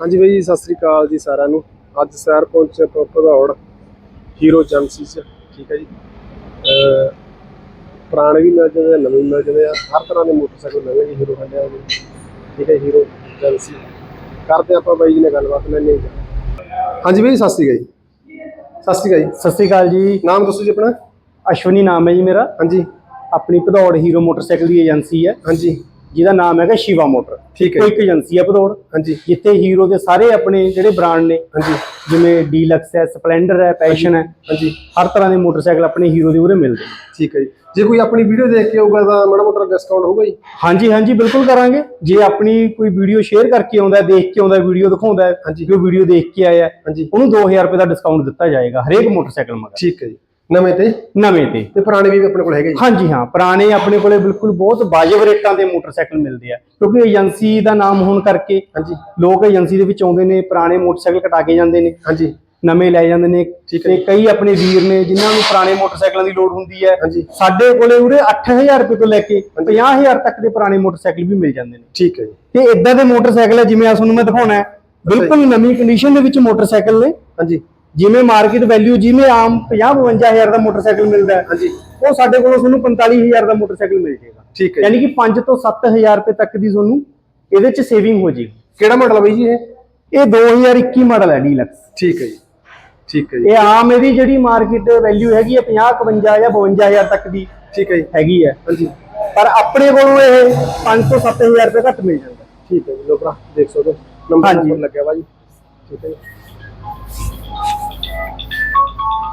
ਹਾਂਜੀ ਬਾਈ ਜੀ ਸਤਿ ਸ੍ਰੀ ਅਕਾਲ ਜੀ ਸਾਰਿਆਂ ਨੂੰ। ਅੱਜ ਸੈਰ ਪਹੁੰਚੇ ਆਪਾਂ ਭਦੌੜ ਹੀਰੋ ਏਜੰਸੀ 'ਚ ਠੀਕ ਹੈ ਜੀ। ਪੁਰਾਣੇ ਵੀ ਮਿਲ ਜਾਂਦੇ ਨਵੇਂ ਮਿਲ ਜਾਂਦੇ ਆ। ਹਰ ਤਰ੍ਹਾਂ ਦੇ ਮੋਟਰਸਾਈਕਲ ਮਿਲਣਗੇ ਜੀ ਹੀਰੋ ਹੰਡਿਆ ਦੇ। ਠੀਕ ਹੈ ਹੀਰੋ ਏਜੰਸੀ ਕਰਦੇ ਆਪਾਂ ਬਾਈ ਜੀ ਨਾਲ ਗੱਲਬਾਤ ਲੈਣੇ ਹਾਂਜੀ ਬਾਈ ਸਤਿ ਸ੍ਰੀ ਅਕਾਲ ਜੀ। ਸਤਿ ਸ੍ਰੀ ਅਕਾਲ ਜੀ। ਸਤਿ ਸ਼੍ਰੀ ਅਕਾਲ ਜੀ। ਨਾਮ ਦੱਸੋ ਜੀ ਆਪਣਾ? ਅਸ਼ਵਨੀ ਨਾਮ ਹੈ ਜੀ ਮੇਰਾ। ਹਾਂਜੀ। ਆਪਣੀ ਭਦੌੜ ਹੀਰੋ ਮੋਟਰਸਾਈਕਲ ਦੀ ਏਜੰਸੀ ਹੈ। ਹਾਂਜੀ। ਜਿਹਦਾ ਨਾਮ ਹੈਗਾ ਸ਼ਿਵਾ ਮੋਟਰ। ਠੀਕ ਹੈ ਇੱਕ ਏਜੰਸੀ ਹੈ ਭਦੌੜ। ਹਾਂਜੀ। ਜਿੱਥੇ ਹੀਰੋ ਦੇ ਸਾਰੇ ਆਪਣੇ ਜਿਹੜੇ ਬ੍ਰਾਂਡ ਨੇ ਹਾਂਜੀ। ਜਿਵੇਂ ਡੀਲਕਸ ਹੈ ਸਪਲੈਂਡਰ ਹੈ ਪੈਸ਼ਨ ਹੈ ਹਾਂਜੀ। ਹਰ ਤਰ੍ਹਾਂ ਦੇ ਮੋਟਰਸਾਈਕਲ ਆਪਣੇ ਹੀਰੋ ਦੇ ਉਰੇ ਮਿਲਦੇ ਠੀਕ ਹੈ ਜੀ। ਜੇ ਕੋਈ ਆਪਣੀ ਵੀਡੀਓ ਦੇਖ ਕੇ ਆਊਗਾ ਤਾਂ ਮਾੜਾ ਮੋਟਾ ਡਿਸਕਾਊਂਟ ਹੋਊਗਾ ਜੀ? ਹਾਂਜੀ ਹਾਂਜੀ ਬਿਲਕੁਲ ਕਰਾਂਗੇ। ਜੇ ਆਪਣੀ ਕੋਈ ਵੀਡੀਓ ਸ਼ੇਅਰ ਕਰਕੇ ਆਉਂਦਾ ਦੇਖ ਕੇ ਆਉਂਦਾ ਵੀਡੀਓ ਦਿਖਾਉਂਦਾ ਹਾਂਜੀ। ਜੋ ਵੀਡੀਓ ਦੇਖ ਕੇ ਆਇਆ ਉਹਨੂੰ 2000 ਰੁਪਏ ਦਾ ਡਿਸਕਾਊਂਟ ਦਿੱਤਾ ਜਾਏਗਾ ਹਰੇਕ ਮੋਟਰਸਾਈਕਲ ਮਗਰ। ਠੀਕ ਹੈ ਜੀ। ਨਵੇਂ ਤੇ? ਨਵੇਂ ਤੇ। ਤੇ ਪੁਰਾਣੇ ਵੀ ਆਪਣੇ ਕੋਲ ਹੈਗੇ ਜੀ? ਹਾਂਜੀ ਹਾਂ ਪੁਰਾਣੇ ਆਪਣੇ ਕੋਲੇ ਬਿਲਕੁਲ ਬਹੁਤ ਵਾਜਬ ਰੇਟਾਂ ਦੇ ਮੋਟਰਸਾਈਕਲ ਮਿਲਦੇ ਆ। ਕਿਉਂਕਿ ਏਜੰਸੀ ਦਾ ਨਾਮ ਹੋਣ ਕਰਕੇ ਹਾਂਜੀ। ਲੋਕ ਏਜੰਸੀ ਦੇ ਵਿੱਚ ਆਉਂਦੇ ਨੇ ਪੁਰਾਣੇ ਮੋਟਰਸਾਈਕਲ ਕਟਾ ਕੇ ਜਾਂਦੇ ਨੇ। ਹਾਂਜੀ। ਨਵੇਂ ਲੈ ਜਾਂਦੇ ਨੇ। ਤੇ ਕਈ ਆਪਣੇ ਵੀਰ ਨੇ ਜਿਨ੍ਹਾਂ ਨੂੰ ਪੁਰਾਣੇ ਮੋਟਰਸਾਈਕਲਾਂ ਦੀ ਲੋੜ ਹੁੰਦੀ ਹੈ। ਸਾਡੇ ਕੋਲੇ ਉਰੇ 8000 ਰੁਪਏ ਤੋਂ ਲੈ ਕੇ 50000 ਤੱਕ ਦੇ ਪੁਰਾਣੇ ਮੋਟਰਸਾਈਕਲ ਵੀ ਮਿਲ ਜਾਂਦੇ ਨੇ। ਠੀਕ ਹੈ ਜੀ। ਤੇ ਇਦਾਂ ਦੇ ਮੋਟਰਸਾਈਕਲ ਹੈ ਜਿਵੇਂ ਆ ਤੁਹਾਨੂੰ ਮੈਂ ਦਿਖਾਉਣਾ ਹੈ। ਬਿਲਕੁਲ ਨਵੀਂ ਕੰਡੀਸ਼ਨ ਦੇ ਵਿੱਚ ਮੋਟਰਸਾਈਕਲ ਨੇ। ਹਾਂਜੀ। ਜਿਵੇਂ ਮਾਰਕੀਟ ਵੈਲਿਊ ਜਿਵੇਂ ਆਮ 50 52000 ਦਾ ਮੋਟਰਸਾਈਕਲ ਮਿਲਦਾ ਹੈ ਹਾਂਜੀ। ਉਹ ਸਾਡੇ ਕੋਲੋਂ ਤੁਹਾਨੂੰ 45000 ਦਾ ਮੋਟਰਸਾਈਕਲ ਮਿਲ ਜਾਏਗਾ। ਠੀਕ ਹੈ ਜੀ। ਯਾਨੀ ਕਿ 5 ਤੋਂ 7000 ਰੁਪਏ ਤੱਕ ਦੀ ਤੁਹਾਨੂੰ ਇਹਦੇ ਚ ਸੇਵਿੰਗ ਹੋ ਜਾਏਗੀ। ਕਿਹੜਾ ਮਾਡਲ ਹੈ ਬਾਈ ਜੀ ਇਹ? ਇਹ 2021 ਮਾਡਲ ਹੈ ਡੀਲਕਸ ਠੀਕ ਹੈ ਜੀ। ਠੀਕ ਹੈ ਜੀ। ਇਹ ਆਮ ਇਹਦੀ ਜਿਹੜੀ ਮਾਰਕੀਟ ਵੈਲਿਊ ਹੈਗੀ ਹੈ 50 51 ਜਾਂ 52000 ਤੱਕ ਦੀ ਠੀਕ ਹੈ ਜੀ। ਹੈਗੀ ਹੈ। ਹਾਂਜੀ। ਪਰ ਆਪਣੇ ਕੋਲੋਂ ਇਹ 5 ਤੋਂ 7000 ਰੁਪਏ ਘੱਟ ਮਿਲ ਜਾਂਦਾ। ਠੀਕ ਹੈ ਜੀ। ਲੋ ਭਰਾ ਦੇਖ ਸਕਦੇ ਨੰਬਰ ਲੱਗਿਆ ਵਾ ਜੀ। ਠੀਕ ਹੈ ਜੀ।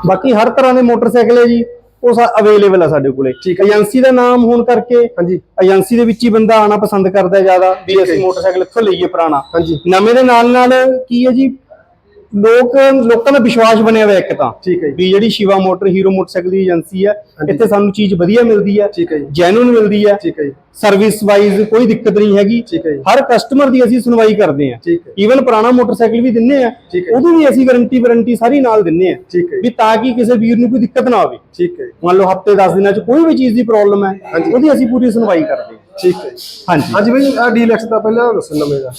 ਬਾਕੀ ਹਰ ਤਰ੍ਹਾਂ ਦੇ ਮੋਟਰਸਾਈਕਲ ਹੈ ਜੀ ਉਹ ਅਵੇਲੇਬਲ ਹੈ ਸਾਡੇ ਕੋਲੇ ਠੀਕ ਹੈ। ਏਜੰਸੀ ਦਾ ਨਾਮ ਹੋਣ ਕਰਕੇ ਹਾਂਜੀ ਏਜੰਸੀ ਦੇ ਵਿੱਚ ਹੀ ਬੰਦਾ ਆਣਾ ਪਸੰਦ ਕਰਦਾ ਜ਼ਿਆਦਾ ਵੀ ਅਸੀਂ। ਮੋਟਰਸਾਈਕਲ ਇੱਥੋਂ ਲਈਏ ਪੁਰਾਣਾ ਹਾਂਜੀ ਨਵੇਂ ਦੇ ਨਾਲ ਨਾਲ ਕੀ ਹੈ ਜੀ ਲੋਕ ਲੋਕਾਂ ਦਾ ਵਿਸ਼ਵਾਸ ਬਣਿਆ ਹੋਇਆ ਇੱਕ ਤਾਂ ਠੀਕ ਹੈ ਵੀ ਜਿਹੜੀ ਸ਼ਿਵਾ ਮੋਟਰ ਹੀਰੋ ਮੋਟਰਸਾਈਕਲ ਦੀ ਏਜੰਸੀ ਹੈ। ਇੱਥੇ ਸਾਨੂੰ ਚੀਜ਼ ਵਧੀਆ ਮਿਲਦੀ ਹੈ ਠੀਕ ਹੈ ਜੈਨੂਨ ਮਿਲਦੀ ਹੈ। ਠੀਕ ਹੈ ਸਰਵਿਸ ਵਾਈਜ਼ ਕੋਈ ਦਿੱਕਤ ਨਹੀਂ ਹੈਗੀ। ਹਰ ਕਸਟਮਰ ਦੀ ਅਸੀਂ ਸੁਣਵਾਈ ਕਰਦੇ ਹਾਂ। ਈਵਨ ਪੁਰਾਣਾ ਮੋਟਰਸਾਈਕਲ ਵੀ ਦਿੰਨੇ ਆ। ਉਹਦੀ ਵੀ ਅਸੀਂ ਵਾਰੰਟੀ ਵਾਰੰਟੀ ਸਾਰੀ ਨਾਲ ਦਿੰਨੇ ਆ ਵੀ ਤਾਂ ਕਿ ਕਿਸੇ ਵੀਰ ਨੂੰ ਕੋਈ ਦਿੱਕਤ ਨਾ ਆਵੇ। ਠੀਕ ਹੈ ਮੰਨ ਲਓ ਹਫ਼ਤੇ 10 ਦਿਨਾਂ ਚ ਕੋਈ ਵੀ ਚੀਜ਼ ਦੀ ਪ੍ਰੋਬਲਮ ਹੈ। ਉਹਦੀ ਅਸੀਂ ਪੂਰੀ ਸੁਣਵਾਈ ਕਰਦੇ ਹਾਂ। ਠੀਕ ਹੈ। ਜੀ ਹਾਂਜੀ। ਹਾਂਜੀ ਬਾਈ ਆ ਡੀਲਕਸ ਦਾ ਪਹਿਲਾਂ ਦੱਸੋ ਨਵੇਂ ਦਾ।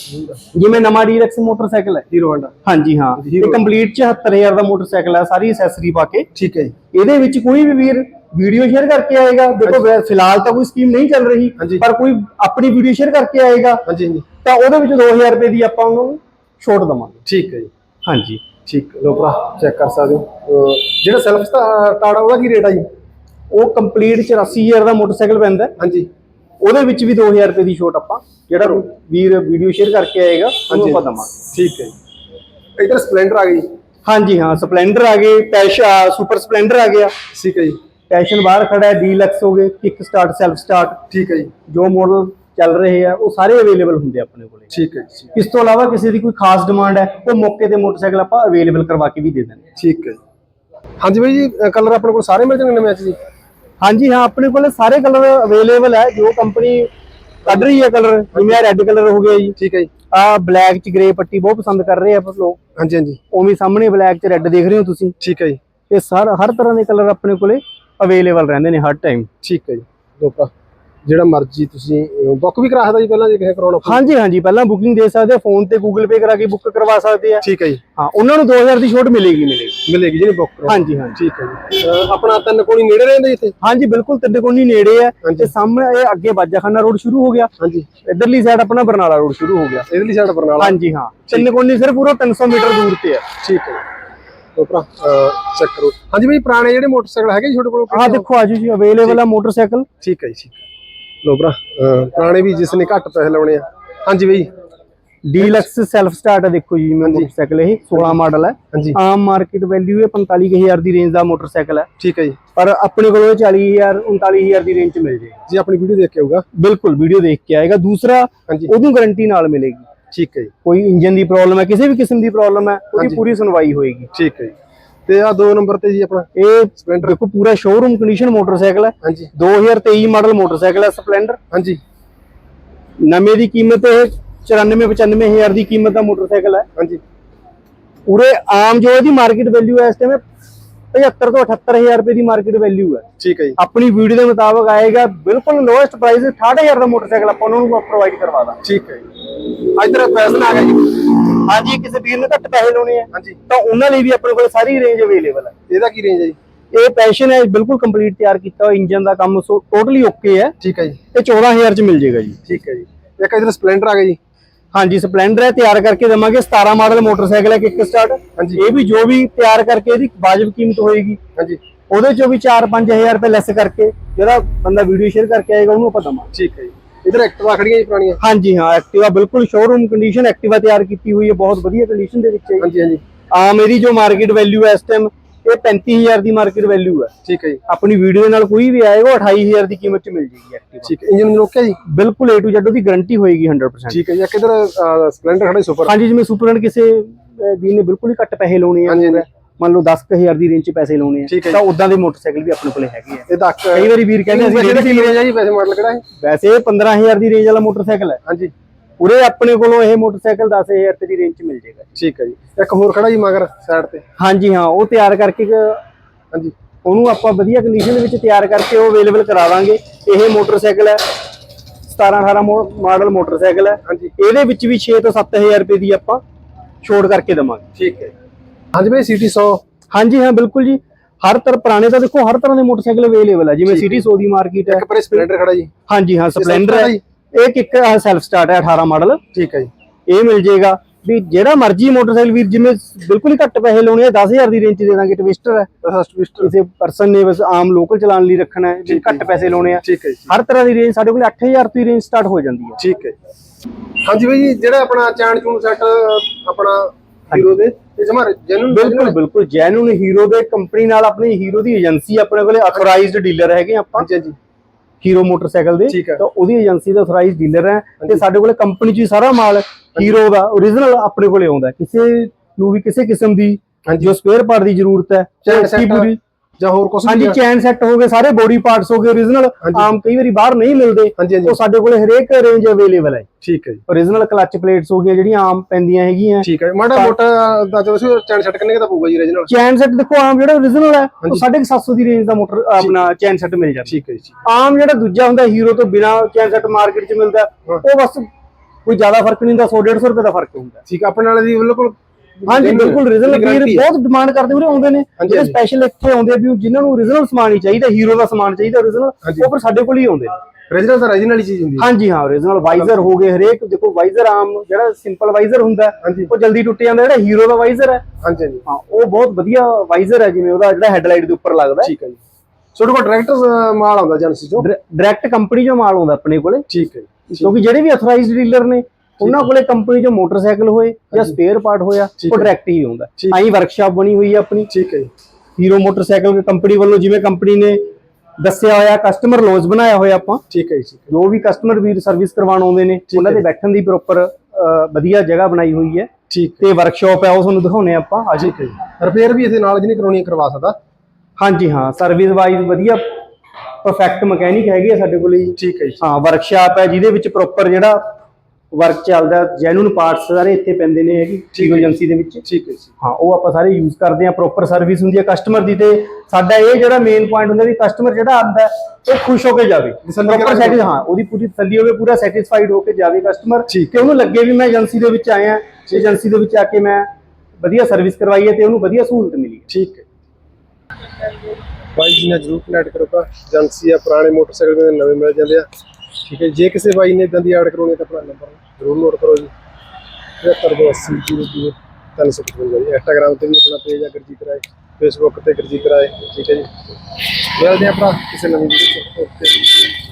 ਜਿਵੇਂ ਨਵਾਂ ਡੀਲਕਸ ਮੋਟਰਸਾਈਕਲ ਹੈ। ਹੀਰੋ ਹਾਂਡਾ ਹਾਂਜੀ ਹਾਂ। Hero। ਇਹ ਕੰਪਲੀਟ 74000 ਦਾ ਮੋਟਰਸਾਈਕਲ ਹੈ ਸਾਰੀ ਐਕਸੈਸਰੀ ਪਾ ਕੇ। ਠੀਕ ਹੈ ਜੀ। ਇਹਦੇ ਵਿੱਚ ਕੋਈ ਵੀ ਵੀਰ ਵੀਡੀਓ ਸ਼ੇਅਰ ਕਰਕੇ ਆਏਗਾ। ਦੇਖੋ ਵੈ- ਫਿਲਹਾਲ ਤਾਂ ਕੋਈ ਸਕੀਮ ਨਹੀਂ ਚੱਲ ਰਹੀ ਹਾਂਜੀ। ਪਰ ਕੋਈ ਆਪਣੀ ਵੀਡੀਓ ਸ਼ੇਅਰ ਕਰਕੇ ਆਏਗਾ। ਹਾਂਜੀ ਹਾਂਜੀ। ਤਾਂ ਉਹਦੇ ਵਿੱਚ 2000 ਰੁਪਏ ਦੀ ਆਪਾਂ ਉਹਨੂੰ ਛੋਟ ਦਵਾਂਗੇ। ਠੀਕ ਹੈ ਜੀ। ਹਾਂਜੀ। ਠੀਕ ਲੋ ਭਰਾ ਚੈੱਕ ਕਰ ਸਕਦੇ ਹੋ। ਜਿਹੜਾ ਸੈਲਫ ਸਟਾਰਟ ਉਹਦਾ ਕੀ ਰੇਟ ਆ ਜੀ? ਉਹ ਕੰਪਲੀਟ 84000 ਦਾ ਮੋਟਰਸਾਈਕਲ ਪੈਂਦਾ। ਹਾਂਜੀ। ਉਹਦੇ ਵਿੱਚ ਵੀ 2000 ਰੁਪਏ ਦੀ ਛੋਟ ਆਪਾਂ ਜਿਹੜਾ ਵੀਰ ਵੀਡੀਓ ਸ਼ੇਅਰ ਕਰਕੇ ਆਏਗਾ ਉਹਨੂੰ ਆਪਾਂ ਦਵਾਂਗੇ। ਠੀਕ ਹੈ ਜੀ। ਇਧਰ ਸਪਲੈਂਡਰ ਆ ਗਈ ਹਾਂਜੀ ਹਾਂ ਸਪਲੈਂਡਰ ਆ ਗਏ ਪੈਸ਼ਨ ਸੁਪਰ ਸਪਲੈਂਡਰ ਆ ਗਿਆ। ਠੀਕ ਹੈ ਜੀ। ਪੈਸ਼ਨ ਬਾਹਰ ਖੜਾ ਹੈ ਡੀਲਕਸ ਹੋ ਗਏ ਕਿਕ ਸਟਾਰਟ ਸੈਲਫ ਸਟਾਰਟ ਠੀਕ ਹੈ ਜੀ। ਜੋ ਮਾਡਲ ਚੱਲ ਰਹੇ ਆ ਉਹ ਸਾਰੇ ਅਵੇਲੇਬਲ ਹੁੰਦੇ ਆਪਣੇ ਕੋਲੇ। ਠੀਕ ਹੈ ਜੀ। ਇਸ ਤੋਂ ਇਲਾਵਾ ਕਿਸੇ ਦੀ ਕੋਈ ਖਾਸ ਡਿਮਾਂਡ ਹੈ ਉਹ ਮੌਕੇ ਤੇ ਮੋਟਰਸਾਈਕਲ ਆਪਾਂ ਅਵੇਲੇਬਲ ਕਰਵਾ ਕੇ ਵੀ ਦੇ ਦਿੰਦੇ ਠੀਕ ਹੈ ਜੀ। ਹਾਂਜੀ ਬਾਈ ਜੀ ਕਲਰ ਆਪਣੇ ਕੋਲ ਸਾਰੇ ਮਿਲ ਜਾਣਗੇ ਨਵੇਂ ਚ ਜੀ? ਹਾਂਜੀ ਹਾਂ ਆਪਣੇ ਕੋਲੇ ਸਾਰੇ ਕਲਰ ਅਵੇਲੇਬਲ ਹੈ ਜੋ ਕੰਪਨੀ ਕੱਢ ਰਹੀ ਹੈ ਕਲਰ ਜਿਵੇਂ ਆ ਰੈੱਡ ਕਲਰ ਹੋ ਗਿਆ ਜੀ। ਠੀਕ ਹੈ ਜੀ। ਆ ਬਲੈਕ ਚ ਗ੍ਰੇ ਪੱਟੀ ਬਹੁਤ ਪਸੰਦ ਕਰ ਰਹੇ ਆ ਲੋਕ। ਹਾਂਜੀ ਹਾਂਜੀ। ਉਵੇਂ ਸਾਹਮਣੇ ਬਲੈਕ ਚ ਰੈੱਡ ਦੇਖ ਰਹੇ ਹੋ ਤੁਸੀਂ। ਠੀਕ ਹੈ ਜੀ। ਇਹ ਸਾਰ ਹਰ ਤਰ੍ਹਾਂ ਦੇ ਕਲਰ ਆਪਣੇ ਕੋਲੇ ਅਵੇਲੇਬਲ ਰਹਿੰਦੇ ਨੇ ਹਰ ਟਾਈਮ ਠੀਕ ਹੈ ਜੀ। ਭਰਾ ਜਿਹੜਾ ਮਰਜ਼ੀ ਤੁਸੀਂ ਬੁੱਕ ਵੀ ਕਰਾ ਸਕਦਾ ਜੀ ਪਹਿਲਾਂ ਜੇ ਕਿਸੇ ਕਰਾਉਣਾ। ਹਾਂਜੀ ਹਾਂਜੀ ਪਹਿਲਾਂ ਬੁਕਿੰਗ ਦੇ ਸਕਦੇ ਆ ਫੋਨ ਤੇ ਗੂਗਲ ਪੇ ਕਰਾ ਕੇ ਬੁੱਕ ਕਰਵਾ ਸਕਦੇ ਆ। ਠੀਕ ਹੈ ਜੀ। ਹਾਂ ਉਹਨਾਂ ਨੂੰ 2000 ਦੀ ਛੋਟ ਮਿਲੇਗੀ ਮਿਲੇਗੀ। ਮਿਲੇਗੀ ਜਿਹੜੀ ਬੁੱਕ ਕਰਾਉਣਾ ਹਾਂਜੀ ਹਾਂਜੀ। ਠੀਕ ਹੈ ਜੀ। ਆਪਣਾ ਤਿੰਨ ਕੋਣੀ ਨੇੜੇ ਰਹਿੰਦੇ ਜੀ ਇੱਥੇ? ਹਾਂਜੀ ਬਿਲਕੁਲ ਤਿੱਡੇ ਕੋਨੀ ਨੇੜੇ ਹਾਂਜੀ। ਤੇ ਸਾਹਮਣੇ ਇਹ ਅੱਗੇ ਬਾਜਾਖਾਨਾ ਰੋਡ ਸ਼ੁਰੂ ਹੋ ਗਿਆ। ਹਾਂਜੀ। ਇਧਰਲੀ ਸਾਈਡ ਆਪਣਾ ਬਰਨਾਲਾ ਰੋਡ ਸ਼ੁਰੂ ਹੋ ਗਿਆ। ਇਧਰਲੀ ਸਾਈਡ ਬਰਨਾਲਾ। ਹਾਂਜੀ ਹਾਂ। ਤਿੰਨ ਕੋਨੀ ਸਿਰਫ ਪੂਰਾ 300 ਮੀਟਰ ਦੂਰ ਤੇ ਹੈ ਠੀਕ ਹੈ। ਭਰਾ ਚੈੱਕ ਕਰੋ। ਹਾਂਜੀ ਬਾਈ ਪੁਰਾਣੇ ਜਿਹੜੇ ਮੋਟਰਸਾਈਕਲ ਹੈਗੇ ਜੀ ਤੁਹਾਡੇ ਕੋਲ? ਆਹ ਦੇਖੋ ਆਜੋ ਜੀ ਅਵੇਲੇਬਲ ਆ ਮੋਟਰਸਾਈਕਲ। ਠੀਕ ਹੈ ਜੀ ਠੀਕ ਹੈ। ਲੋ ਭਰਾ ਪੁਰਾਣੇ ਵੀ ਜਿਸ ਨੇ ਘੱਟ ਪੈਸੇ ਲਾਉਣੇ ਆ। ਹਾਂਜੀ ਬਾਈ। ਡੀਲਕਸ ਸੈਲਫ ਸਟਾਰਟ ਹੈ ਦੇਖੋ ਜੀ ਮੈਂ ਮੋਟਰਸਾਈਕਲ ਇਹ 16 ਮਾਡਲ ਹੈ ਆਮ ਮਾਰਕੀਟ ਵੈਲਿਊ ਹੈ 45000 ਦੀ ਰੇਂਜ ਦਾ ਮੋਟਰਸਾਈਕਲ ਹੈ ਠੀਕ ਹੈ ਜੀ। ਪਰ ਆਪਣੇ ਕੋਲ ਇਹ 40000 39000 ਦੀ ਰੇਂਜ ਚ ਮਿਲ ਜਾਏਗਾ। ਜੀ ਆਪਣੀ ਵੀਡੀਓ ਦੇਖ ਕੇ ਆਊਗਾ। ਬਿਲਕੁਲ ਵੀਡੀਓ ਦੇਖ ਕੇ ਆਏਗਾ। ਦੂਸਰਾ ਉਹਨੂੰ ਗਾਰੰਟੀ ਨਾਲ ਮਿਲੇਗੀ। ਠੀਕ ਹੈ ਜੀ। ਕੋਈ ਇੰਜਨ ਦੀ ਪ੍ਰੋਬਲਮ ਹੈ ਕਿਸੇ ਵੀ ਕਿਸਮ ਦੀ ਪ੍ਰੋਬਲਮ ਹੈ ਉਹਦੀ। ਪੂਰੀ ਸੁਣਵਾਈ ਹੋਏਗੀ। ਠੀਕ ਹੈ ਜੀ। ਤੇ ਆ ਦੋ ਨੰਬਰ ਤੇ ਜੀ ਆਪਣਾ ਇਹ ਸਪਲੈਂਡਰ। ਦੇਖੋ ਪੂਰਾ ਸ਼ੋਰੂਮ ਕੰਡੀਸ਼ਨ ਮੋਟਰਸਾਈਕਲ ਹੈ। ਹਾਂਜੀ। 2023 ਮਾਡਲ ਮੋਟਰਸਾਈਕਲ ਹੈ ਸਪਲੈਂਡਰ। ਹਾਂਜੀ। ਨਵੇਂ ਦੀ ਕੀਮਤ ਇਹ 94 95000 ਦੀ ਕੀਮਤ ਦਾ ਮੋਟਰਸਾਈਕਲ ਹੈ। ਹਾਂਜੀ। ਪੂਰੇ ਆਮ ਜੋ ਇਹਦੀ ਮਾਰਕੀਟ ਵੈਲਿਊ ਹੈ ਇਸ ਟਾਈਮ 75 ਤੋਂ 78000 ਰੁਪਏ ਦੀ ਮਾਰਕੀਟ ਵੈਲਿਊ ਹੈ। ਠੀਕ ਹੈ ਜੀ। ਆਪਣੀ ਵੀਡੀਓ ਦੇ ਮੁਤਾਬਕ ਆਏਗਾ ਬਿਲਕੁਲ ਲੋਐਸਟ ਪ੍ਰਾਈਸ 68000 ਦਾ ਮੋਟਰਸਾਈਕਲ ਆਪਾਂ ਉਹਨਾਂ ਨੂੰ ਪ੍ਰੋਵਾਈਡ ਕਰਵਾ ਦਾਂਗੇ। ਠੀਕ ਹੈ ਜੀ। ਇਧਰ ਫੈਸਲਾ ਆ ਗਿਆ ਜੀ। ਹਾਂਜੀ ਕਿਸੇ ਵੀਰ ਨੇ ਘੱਟ ਪੈਸੇ ਲਾਉਣੇ ਆ ਹਾਂਜੀ। ਤਾਂ ਉਹਨਾਂ ਲਈ ਵੀ ਆਪਣੇ ਕੋਲ ਸਾਰੀ ਰੇਂਜ ਅਵੇਲੇਬਲ ਹੈ। ਇਹਦਾ ਕੀ ਰੇਂਜ ਹੈ ਜੀ? ਇਹ ਪੈਸ਼ਨ ਹੈ ਬਿਲਕੁਲ ਕੰਪਲੀਟ ਤਿਆਰ ਕੀਤਾ ਹੋਇਆ ਇੰਜਨ ਦਾ ਕੰਮ ਸੋ ਟੋਟਲੀ ਓਕੇ ਹੈ। ਠੀਕ ਹੈ ਜੀ। ਤੇ 14000 ਚ ਮਿਲ ਜਾਏਗਾ ਜੀ। ਠੀਕ ਹੈ ਜੀ। ਇੱਕ ਇਧਰ ਸਪਲੈਂਡਰ ਆ ਗਿਆ ਜੀ। ਹਾਂਜੀ ਸਪਲੈਂਡਰ ਹੈ ਤਿਆਰ ਕਰਕੇ ਦਵਾਂਗੇ। 17 ਮਾਡਲ ਮੋਟਰਸਾਈਕਲ ਹੈ ਕਿੱਕ ਸਟਾਰਟ। ਇਹ ਵੀ ਜੋ ਵੀ ਤਿਆਰ ਕਰਕੇ ਇਹਦੀ ਵਾਜਬ ਕੀਮਤ ਹੋਏਗੀ। ਹਾਂਜੀ। ਉਹਦੇ ਚੋਂ ਵੀ 4-5000 ਰੁਪਏ ਲੈਸ ਕਰਕੇ ਜਿਹੜਾ ਬੰਦਾ ਵੀਡੀਓ ਸ਼ੇਅਰ ਕਰਕੇ ਆਏਗਾ ਉਹਨੂੰ ਆਪਾਂ ਦਵਾਂਗੇ। ਠੀਕ ਹੈ ਜੀ। ਇਧਰ ਐਕਟਿਵਾ ਖੜੀਆਂ ਜੀ ਪੁਰਾਣੀਆਂ? ਹਾਂਜੀ ਹਾਂ ਐਕਟਿਵਾ ਬਿਲਕੁਲ ਸ਼ੋਰੂਮ ਕੰਡੀਸ਼ਨ ਐਕਟਿਵਾ ਤਿਆਰ ਕੀਤੀ ਹੋਈ ਹੈ ਬਹੁਤ ਵਧੀਆ ਕੰਡੀਸ਼ਨ ਦੇ ਵਿੱਚ ਹੈ। ਹਾਂਜੀ ਹਾਂਜੀ। ਆਮ ਇਹਦੀ ਜੋ ਮਾਰਕੀਟ ਵੈਲਿਊ ਹੈ ਇਸ ਟਾਈਮ ਇਹ 35000 ਦੀ ਮਾਰਕੀਟ ਵੈਲਿਊ ਹੈ ਠੀਕ ਹੈ ਜੀ। ਆਪਣੀ ਵੀਡੀਓ ਨਾਲ ਕੋਈ ਵੀ ਆਏਗਾ ਉਹ 28000 ਦੀ ਕੀਮਤ ਚ ਮਿਲ ਜਾਏਗੀ ਐਕਟਿਵਾ ਠੀਕ ਹੈ ਇੰਜਨ ਨੂੰ ਰੋਕਿਆ ਜੀ? ਬਿਲਕੁਲ A to Z ਉਹਦੀ ਗਾਰੰਟੀ ਹੋਏਗੀ 100% ਠੀਕ ਹੈ ਜੀ ਇੱਕ ਇਧਰ ਸਪਲੈਂਡਰ ਖੜਾ ਸੁਪਰ ਹਾਂਜੀ ਜਿਵੇਂ ਸੁਪਰਨ ਕਿਸੇ ਵੀਰ ਨੇ ਬਿਲਕੁਲ ਹੀ ਘੱਟ ਪੈਸੇ ਲਾਉਣੇ ਆ। ਮੰਨ ਲਓ 10000 ਦੀ ਰੇਂਜ ਚ ਪੈਸੇ ਲਾਉਣੇ ਹੈ ਆ ਤਾਂ ਉਦਾਂ ਦੇ ਮੋਟਰਸਾਈਕਲ ਵੀ ਆਪਣੇ ਕੋਲੇ ਹੈਗੇ ਆ। ਇਹਦਾ ਅੱਕ ਕਈ ਵਾਰੀ ਵੀਰ ਕਹਿੰਦੇ ਅਸੀਂ ਰੇਂਜ ਹੈ ਜੀ ਵੈਸੇ ਮਾਡਲ ਕਿਹੜਾ ਹੈ? ਵੈਸੇ ਇਹ 15000 ਦੀ ਰੇਂਜ ਵਾਲਾ ਮੋਟਰਸਾਈਕਲ ਹੈ। ਹਾਂਜੀ। ਉਰੇ ਆਪਣੇ ਕੋਲੋਂ ਇਹ ਮੋਟਰਸਾਈਕਲ 10000 ਰੁਪਏ ਦੀ ਰੇਂਜ ਚ ਮਿਲ ਜਾਏਗਾ ਠੀਕ ਹੈ ਜੀ। ਇੱਕ ਹੋਰ ਖੜਾ ਜੀ ਮਗਰ ਸਾਈਡ ਤੇ। ਹਾਂਜੀ ਹਾਂ ਉਹ ਤਿਆਰ ਕਰਕੇ ਹਾਂਜੀ। ਉਹਨੂੰ ਆਪਾਂ ਵਧੀਆ ਕੰਡੀਸ਼ਨ ਦੇ ਵਿੱਚ ਤਿਆਰ ਕਰਕੇ ਉਹ ਅਵੇਲੇਬਲ ਕਰਾ ਦਾਂਗੇ। ਇਹ ਮੋਟਰਸਾਈਕਲ ਹੈ 17 18 ਮਾਡਲ ਮੋਟਰਸਾਈਕਲ ਹੈ। ਹਾਂਜੀ। ਇਹਦੇ ਵਿੱਚ ਵੀ 6 ਤੋਂ 7000 ਰੁਪਏ ਦੀ ਆਪਾਂ ਛੋਟ ਕਰਕੇ ਦਵਾਂਗੇ। ਠੀਕ ਹੈ ਹਾਂਜੀ ਭਾਈ ਸਿਟੀ 100 ਹਾਂਜੀ ਹਾਂ ਬਿਲਕੁਲ ਜੀ। ਹਰ ਤਰ੍ਹਾਂ ਪੁਰਾਣੇ ਤਾਂ ਦੇਖੋ ਹਰ ਤਰ੍ਹਾਂ ਦੇ ਮੋਟਰਸਾਈਕਲ ਅਵੇਲੇਬਲ ਹੈ। ਜਿਵੇਂ ਸਿਟੀ 100 ਦੀ ਮਾਰਕੀਟ ਹੈ। ਇੱਕ ਪਰ ਸਪਲੈਂਡਰ ਖੜਾ ਜੀ। ਹਾਂਜੀ ਹਾਂ ਸਪਲੈਂਡਰ ਹੈ? ਇਹ ਕਿੱਕ ਸੈਲਫ ਸਟਾਰਟ ਹੈ 18 ਮਾਡਲ ਠੀਕ ਹੈ ਜੀ। ਇਹ ਮਿਲ ਜਾਏਗਾ ਵੀ ਜਿਹੜਾ ਮਰਜ਼ੀ ਮੋਟਰਸਾਈਕਲ ਵੀਰ ਜਿਵੇਂ ਬਿਲਕੁਲ ਹੀ ਘੱਟ ਪੈਸੇ ਲਾਉਣੇ ਆ 10000 ਦੀ ਰੇਂਜ 'ਚ ਦੇ ਦਾਂਗੇ ਟਵਿਸਟਰ ਹੈ। ਫਸਟ ਵਿਸਟਰ ਕਿਸੇ ਪਰਸਨ ਨੇ ਬਸ ਆਮ ਲੋਕਲ ਚਲਾਉਣ ਲਈ ਰੱਖਣਾ ਹੈ ਜੇ ਘੱਟ ਪੈਸੇ ਲਾਉਣੇ ਆ। ਠੀਕ ਹੈ ਜੀ। ਹਰ ਤਰ੍ਹਾਂ ਦੀ ਰੇਂਜ ਸਾਡੇ ਕੋਲ 8000 ਤੋਂ ਰੇਂਜ ਸਟਾਰਟ ਹੋ ਜਾਂਦੀ ਹੈ। ਠੀਕ ਹੈ ਹਾਂਜੀ ਭਾਈ ਜੀ ਜਿਹੜਾ ਆਪਣਾ ਚਾਣ ਚੂਣ ਸੈੱਟ ਆਪਣਾ ਹੀਰੋ ਦੇ ਇਹ ਜਮਾ ਜੈਨੂਨ ਬਿਲਕੁਲ ਬਿਲਕੁਲ ਜੈਨੂਨ ਹੀਰੋ ਦੇ ਕੰਪਨੀ ਨਾਲ ਆਪਣੀ ਹੀਰੋ ਦੀ ਏਜੰਸੀ ਆਪਣੇ ਕੋਲੇ ਆਥੋਰਾਈਜ਼ਡ ਡੀਲਰ ਹੈਗੇ ਆਪਾਂ। ਹਾਂਜੀ ਹਾਂਜੀ। ਹੀਰੋ ਮੋਟਰਸਾਈਕਲ ਦੇ ਠੀਕ ਹੈ। ਤਾਂ ਉਹਦੀ ਏਜੰਸੀ ਦਾ ਆਥੋਰਾਈਜ਼ਡ ਡੀਲਰ ਹੈ ਤੇ ਸਾਡੇ ਕੋਲੇ ਕੰਪਨੀ 'ਚ ਹੀ ਸਾਰਾ ਮਾਲ ਹੀਰੋ ਦਾ origignal ਆਪਣੇ ਕੋਲੇ ਆਉਂਦਾ ਹੈ। ਕਿਸੇ ਨੂੰ ਵੀ ਕਿਸੇ ਕਿਸਮ ਦੀ ਹਾਂਜੀ। ਜੋ ਸਪੇਅਰ ਪਾਰਟ ਦੀ ਜ਼ਰੂਰਤ ਹੈ ਚੈਨ ਉਹ ਪੂਰੀ ਜਾਂ ਹੋਰ ਕੁਝ ਹਾਂਜੀ ਚੈਨ ਸੈੱਟ ਹੋ ਗਏ ਸਾਰੇ ਬੋਡੀ ਪਾਰਟਸ ਹੋ ਗਏ origignal। ਆਮ ਕਈ ਵਾਰੀ ਬਾਹਰ ਨਹੀਂ ਮਿਲਦੇ। ਉਹ ਸਾਡੇ ਕੋਲੇ ਹਰੇਕ ਰੇਂਜ ਅਵੇਲੇਬਲ ਹੈ। ਠੀਕ ਹੈ ਜੀ। Origignal ਕਲਚ ਪਲੇਟਸ ਹੋ ਗਈਆਂ ਜਿਹੜੀਆਂ ਆਮ ਪੈਂਦੀਆਂ ਹੈਗੀਆਂ। ਠੀਕ ਹੈ ਮਾੜਾ ਮੋਟਾ ਦਾ ਜਦੋਂ ਅਸੀਂ ਚੈਨ ਸੈੱਟ ਕਿੰਨੇ ਕੁ ਦਾ ਪਊਗਾ ਜੀ original? ਚੈਨ ਸੈੱਟ ਦੇਖੋ ਆਮ ਜਿਹੜਾ origignal ਹੈ ਉਹ 750 ਦੀ ਰੇਂਜ ਦਾ ਮੋਟਰ ਆਪਣਾ ਚੈਨ ਸੈੱਟ ਮਿਲ ਜਾਂਦਾ। ਠੀਕ ਹੈ ਜੀ ਆਮ ਜਿਹੜਾ ਦੂਜਾ ਹੁੰਦਾ ਹੀਰੋ ਤੋਂ ਬਿਨਾ ਚੈਨ ਸੈੱਟ ਮਾਰਕੀਟ 'ਚ ਮਿਲਦਾ। ਉਹ ਬਸ ਕੋਈ ਜ਼ਿਆਦਾ ਫ਼ਰਕ ਨਹੀਂ ਹੁੰਦਾ 100 150 ਰੁਪਏ ਦਾ ਫ਼ਰਕ ਹੁੰਦਾ। ਠੀਕ ਆਪਣੇ ਨਾਲ ਦੀ ਬਿਲਕੁਲ ਹਾਂਜੀ ਬਿਲਕੁਲ guarantee ਹੈ। ਬਹੁਤ ਡਿਮਾਂਡ ਕਰਦੇ ਵੀਰੇ ਆਉਂਦੇ ਨੇ। ਜਿਹੜੇ। ਸਪੈਸ਼ਲ ਇੱਥੇ ਆਉਂਦੇ ਵੀ ਜਿਨ੍ਹਾਂ ਨੂੰ origignal ਸਮਾਨ ਹੀ ਚਾਹੀਦਾ ਹੀਰੋ ਦਾ ਸਮਾਨ ਚਾਹੀਦਾ ਹਾਂਜੀ। ਉਹ ਫਿਰ ਸਾਡੇ ਕੋਲ ਹੀ ਆਉਂਦੇ ਨੇ। Original ਤਾਂ original ਹੀ ਚੀਜ਼ ਹੁੰਦੀ ਹੈ। ਹਾਂਜੀ ਹਾਂ origignal ਵਾਈਜ਼ਰ ਹੋ ਗਏ ਹਰੇਕ ਦੇਖੋ ਵਾਈਜ਼ਰ ਆਮ ਜਿਹੜਾ ਸਿੰਪਲ ਵਾਈਜ਼ਰ ਹੁੰਦਾ ਉਹ ਜਲਦੀ ਟੁੱਟ ਜਾਂਦਾ ਜਿਹੜਾ ਹੀਰੋ ਦਾ ਵਾਈਜ਼ਰ ਹੈ। ਹਾਂਜੀ ਹਾਂ ਉਹ ਬਹੁਤ ਵਧੀਆ ਵਾਈਜ਼ਰ ਹੈ ਜਿਵੇਂ ਉਹਦਾ ਜਿਹੜਾ ਹੈਡਲਾਈਟ ਦੇ ਉੱਪਰ ਲੱਗਦਾ ਠੀਕ ਹੈ ਜੀ। ਤੁਹਾਡੇ ਕੋਲ ਡਾਇਰੈਕਟ ਮਾਲ ਆਉਂਦਾ ਏਜੰਸੀ ਚੋਂ? ਡਾਇਰੈਕਟ ਕੰਪਨੀ ਚੋਂ ਮਾਲ ਆਉਂਦਾ ਆਪਣੇ ਕੋਲੇ। ਠੀਕ ਹੈ ਕਿਉਂਕਿ ਜਿਹੜੇ ਵੀ ਅਥੋਰਾਈਜ਼ਡ ਡੀਲਰ ਨੇ ਉਹਨਾਂ ਕੋਲੇ ਕੰਪਨੀ ਚੋਂ ਮੋਟਰਸਾਈਕਲ ਹੋਏ ਜਾਂ ਸਪੇਅਰ ਪਾਰਟ ਹੋਇਆ ਉਹ। ਡਾਇਰੈਕਟ ਹੀ ਠੀਕ। ਆਈ ਵਰਕਸ਼ਾਪ ਬਣੀ ਹੋਈ ਹੈ ਆਪਣੀ। ਠੀਕ ਹੈ ਹੀਰੋ ਮੋਟਰਸਾਈਕਲ ਕੰਪਨੀ ਵੱਲੋਂ ਜਿਵੇਂ ਕੰਪਨੀ ਨੇ ਦੱਸਿਆ ਹੋਇਆ ਕਸਟਮਰ ਲੋਜ ਬਣਾਇਆ ਹੋਇਆ ਆਪਾਂ ਠੀਕ ਹੈ ਜੀ ਜੋ ਵੀ ਕਸਟਮਰ ਵੀਰ ਸਰਵਿਸ ਕਰਵਾਉਣ ਆਉਂਦੇ ਨੇ ਉਹਨਾਂ ਦੇ ਬੈਠਣ ਦੀ ਪ੍ਰੋਪਰ ਵਧੀਆ ਜਗ੍ਹਾ ਬਣਾਈ ਹੋਈ ਹੈ। ਠੀਕ ਤੇ ਵਰਕਸ਼ਾਪ ਹੈ ਉਹ ਤੁਹਾਨੂੰ ਦਿਖਾਉਣੇ ਆਪਾਂ ਅੱਜ। ਠੀਕ ਹੈ ਰਿਪੇਅਰ ਵੀ ਇਹਦੇ ਨਾਲ ਜਿਹਨੇ ਕਰਾਉਣੀ ਹੈ ਕਰਵਾ ਸਕਦਾ। ਹਾਂਜੀ ਹਾਂ ਸਰਵਿਸ ਵਾਈਜ਼ ਵਧੀਆ ਪਰਫੈਕਟ ਮਕੈਨਿਕ ਹੈਗੇ ਸਾਡੇ ਕੋਲੇ ਜੀ। ਠੀਕ ਹੈ ਜੀ। ਹਾਂ ਵਰਕਸ਼ਾਪ ਹੈ ਜਿਹਦੇ ਵਿੱਚ ਪ੍ਰੋਪਰ ਜਿਹੜਾ ਵਰਕ ਚੱਲਦਾ ਜੈਨੂਨ ਪਾਰਟਸ ਸਾਰੇ ਇੱਥੇ ਪੈਂਦੇ ਨੇ ਹੈਗੀ ਹੀਰੋ ਏਜੰਸੀ ਦੇ ਵਿੱਚ। ਠੀਕ ਹੈ ਜੀ। ਹਾਂ ਉਹ ਆਪਾਂ ਸਾਰੇ ਯੂਜ਼ ਕਰਦੇ ਆ ਪ੍ਰੋਪਰ ਸਰਵਿਸ ਹੁੰਦੀ ਹੈ ਕਸਟਮਰ ਦੀ ਤੇ ਸਾਡਾ ਇਹ ਜਿਹੜਾ ਮੇਨ ਪੁਆਇੰਟ ਹੁੰਦਾ ਵੀ ਕਸਟਮਰ ਜਿਹੜਾ ਆਂਦਾ ਉਹ ਖੁਸ਼ ਹੋ ਕੇ ਜਾਵੇ। ਪ੍ਰੋਪਰ ਸੈਟਿਸ ਹਾਂ ਉਹਦੀ ਪੂਰੀ ਤਸੱਲੀ ਹੋਵੇ ਪੂਰਾ ਸੈਟੀਸਫਾਈਡ ਹੋ ਕੇ ਜਾਵੇ ਕਸਟਮਰ ਠੀਕ ਤੇ ਉਹਨੂੰ ਲੱਗੇ ਵੀ ਮੈਂ ਏਜੰਸੀ ਦੇ ਵਿੱਚ ਆਇਆ ਏਜੰਸੀ ਦੇ ਵਿੱਚ ਆ ਕੇ ਮੈਂ ਵਧੀਆ ਸਰਵਿਸ ਕਰਵਾਈ ਹੈ ਤੇ ਉਹਨੂੰ ਵਧੀਆ ਸਹੂਲਤ ਮਿਲੀ ਹੈ। ਠੀਕ ਹੈ। ਬਾਈ ਜੀ ਨਾਲ ਜਰੂਰ ਕਨੈਕਟ ਕਰੋਗਾ। ਏਜੰਸੀ ਆ ਪੁਰਾਣੇ ਮੋਟਰਸਾਈਕਲ ਦੇ ਨਵੇਂ ਮਿਲ ਜਾਂਦੇ ਆ। ਠੀਕ ਹੈ ਜੇ। ਕਿਸੇ ਬਾਈ ਨੇ ਇਦਾਂ ਦੀ ਐਡ ਕਰਾਉਣੀ ਤਾਂ ਆਪਣਾ ਨੰਬਰ ਜ਼ਰੂਰ ਨੋਟ ਕਰੋ ਜੀ। 7280 ਜੀ। ਇੰਸਟਾਗ੍ਰਾਮ ਤੇ ਵੀ ਆਪਣਾ ਪੇਜ ਆ ਗੁਰਜੀਤ ਰਾਏ। ਫੇਸਬੁੱਕ ਤੇ ਗੁਰਜੀਤ ਰਾਏ। ਠੀਕ ਹੈ ਜੀ। ਮਿਲਦੇ ਆ ਭਰਾ ਕਿਸੇ ਨਵੀਂ ਵੀਡੀਓ ਚ। ਓਕੇ